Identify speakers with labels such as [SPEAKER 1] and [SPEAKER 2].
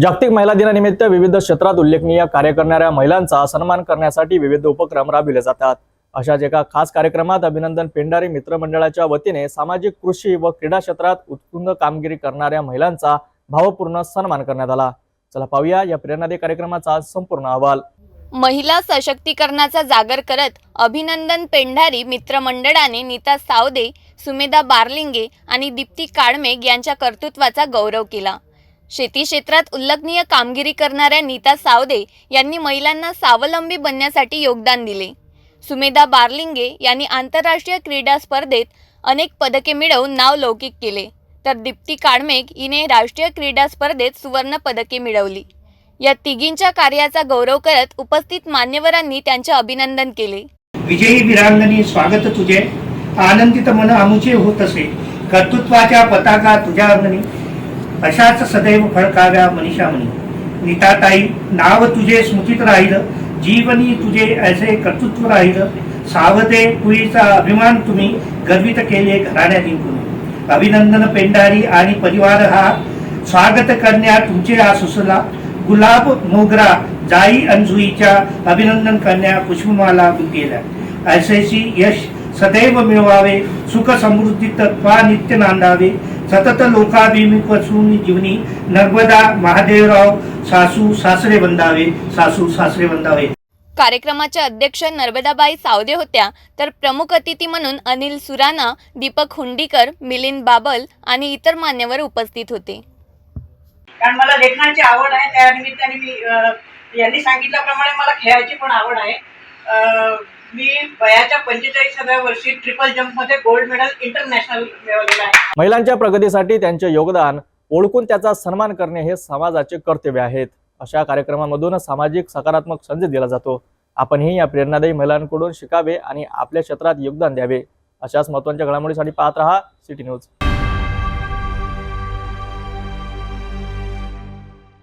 [SPEAKER 1] जागतिक महिला दिनानिमित्त विविध क्षेत्रात उल्लेखनीय कार्य करणाऱ्या महिलांचा सन्मान करण्यासाठी विविध उपक्रम राबविले जातात. अशाच एका खास कार्यक्रमात अभिनंदन पेंडारी मित्रमंडळाच्या वतीने सामाजिक कृषी व क्रीडा क्षेत्रात उत्तुंग कामगिरी करणाऱ्या महिलांचा भावपूर्ण सन्मान करण्यात आला. चला पाहूया या प्रेरणादायी कार्यक्रमाचा संपूर्ण अहवाल.
[SPEAKER 2] महिला सशक्तीकरणाचा जागर करत अभिनंदन पेंढारी मित्रमंडळाने नीता सावदे सुमेधा बारलिंगे आणि दीप्ती काळमेघ यांच्या कर्तृत्वाचा गौरव केला. शेती क्षेत्रात उल्लेखनीय कामगिरी करणाऱ्या नीता सावदे यांनी महिलांना स्वावलंबी बनण्यासाठी योगदान दिले. सुमेधा बार्लिंगे यांनी आंतरराष्ट्रीय क्रीडा स्पर्धेत अनेक पदके मिळवून नाव लौकिक केले. तर दीप्ती काळमेघ हिने राष्ट्रीय क्रीडा स्पर्धेत सुवर्ण पदके मिळवली. या तिघींच्या कार्याचा गौरव करत उपस्थित मान्यवरांनी त्यांचे अभिनंदन केले.
[SPEAKER 3] विजयी वीरांगणी स्वागत तुझे. आनंदित मन आमुचे होत असे. कर्तृत्वाच्या पताका तुझ्या अंगणी. अशाच सदैव फळकाव्या मनीषामणी नीताताई नाव तुझे स्मृतीत राहिलं जीवनी तुझे ऐसे कर्तृत्व राहिलं. सावते कुळीचा अभिमान तुम्ही गर्वित केले घराण्या जिंकून अभिनंदन पेंढारी आणि परिवार हा स्वागत करण्या तुमचे हा सुसला. गुलाब मोगरा जाई अंजुईच्या अभिनंदन करण्या पुष्पमाला गेल्या ऐसेशी यश सदैव मिळवावे सुख समृद्धी तत्वा नित्य नांदावे. सतत लोकाभिमुख असून जीवनी नर्मदा महादेवराव सासू सासरे बंधावे सासू सासरे बंधावे.
[SPEAKER 2] कार्यक्रमाच्या अध्यक्ष नर्मदाबाई सावदे होत्या तर प्रमुख अतिथी म्हणून अनिल सुराणा दीपक हुंडीकर मिलिंद बाबल आणि इतर मान्यवर उपस्थित होते.
[SPEAKER 4] कारण मला लेखनाची आवड आहे त्या निमित्ताने मी यांनी सांगितल्याप्रमाणे मला खेळायची पण आवड आहे. मी वयाच्या पंचेचाळीसाव्या वर्षी ट्रिपल जम्पमध्ये गोल्ड मेडल इंटरनॅशनल मिळवलेलं आहे.
[SPEAKER 1] महिलांच्या प्रगतीसाठी त्यांचे योगदान ओळखून त्याचा सन्मान करणे हे समाजाचे कर्तव्य आहेत. अशा कार्यक्रमामधून सामाजिक सकारात्मक संदेश दिला जातो. आपणही या प्रेरणादायी महिलांकडून शिकावे आणि आपल्या क्षेत्रात योगदान द्यावे. अशाच महत्त्वाच्या घडामोडीसाठी पाहत रहा सिटी न्यूज.